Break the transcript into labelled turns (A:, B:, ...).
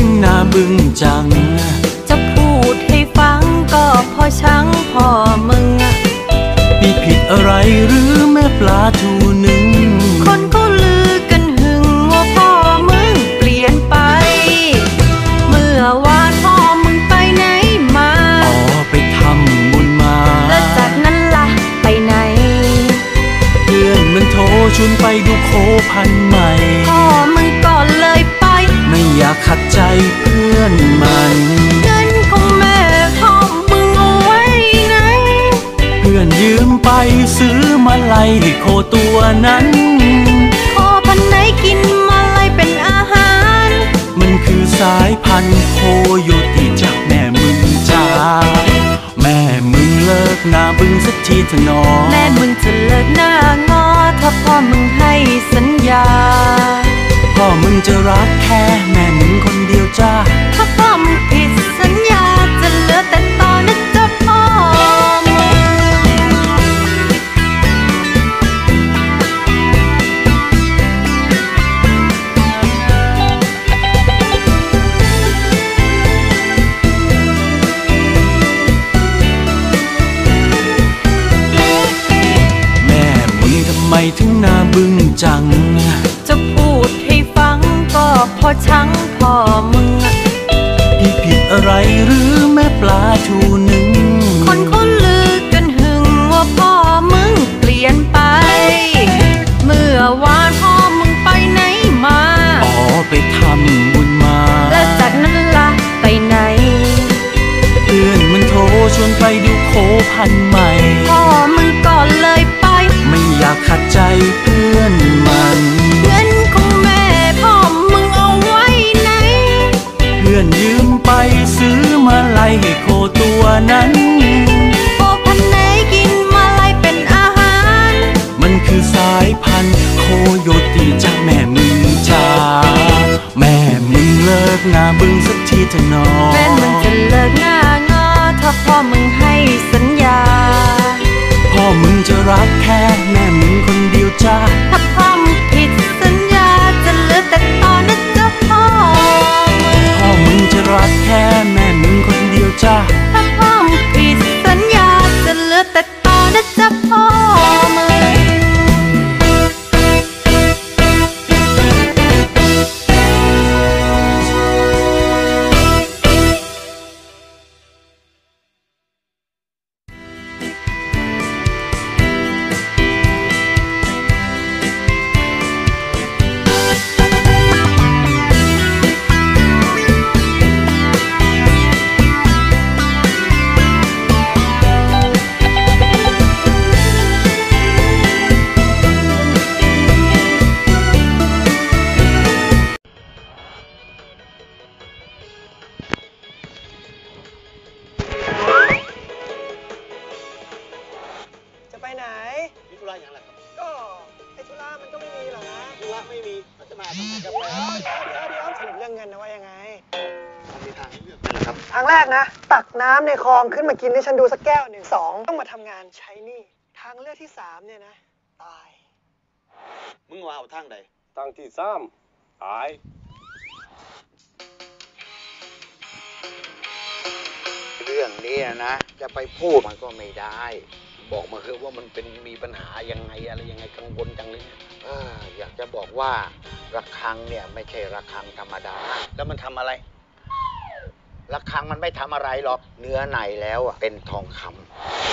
A: ถึงหน้าบึ้งจัง
B: จะพูดให้ฟังก็พอช้างพอมึงอะ
A: มีผิดอะไรหรือแม่ปลาทูหนึ่ง
B: คนก็ลือกันหึงว่าพ่อมึงเปลี่ยนไป เมื่อวานพ่อมึงไปไหนมา
A: อ๋อไปทำบุญมา
B: แล้วจากนั้นล่ะไปไหน
A: เพื่อนมันโทรชวนไปดูโคพันธุ์ใหม่ ตัวนั้น
B: พอพันไหนกินมาอะไรเป็นอาหาร
A: มันคือสายพันธุ์โคโยติจากแม่มึงจ้า แม่มึงเลิกหนาบึงสักทีเถอะหนอ
B: แม่มึงจะเลิกหน้างอถ้าพ่อมึงให้สัญญา
A: พ่อมึงจะรักแค่แม่มึงคน
B: พ่อช้างพ่อมึงอะ
A: พี่ผิดอะไรหรือแม่ปลาทูน
B: นั้น
A: โอพัน
B: ไหนกินมาลายเป็นอาหาร
A: มันคือสายพันธุ์โคโยติจากแม่มึงจ้าแม่มึงเลิกงาบึงสักทีเถอะหนอ
B: แม่มึงจะเลิกหน้างอถ้าพ่อมึงให้สัญญา
A: พ่อมึงจะรักแค่แม่มึงคนเดียวจ้า
B: ถ้าพ่อมึงผิดสัญญาจะเหลือแต่ตอนนะจ๊ะพ่อมึง
A: พ่อมึงจะรักแค่
C: เดี๋ยวเดี๋ยวเดี๋ยวสรุปเรื่องเงินนะว่ายังไง
D: มันมีทางให้เลือกด้วยนะครับ
C: ทางแรกนะ ตักน้ำในคลองขึ้นมากินให้ฉันดูสักแก้วหนึ่งสองต้องมาทำงานใช้หนี่ทางเลือกที่สามเนี่ยนะ ตาย
D: มึงว่าเอาทางใด
E: ทางที่สามตาย
F: เรื่องนี้นะ จะไปพูดมันก็ไม่ได้ บอกมาคือว่ามันเป็นมีปัญหายังไงอะไรยังไงกังวลจังเลยเนี่ยเอออยากจะบอกว่า ระฆังเนี่ยไม่ใช่ระฆังธรรมดา แล้วมันทำอะไร ระฆังมันไม่ทำอะไรหรอก เนื้อในแล้วอะเป็นทองคำ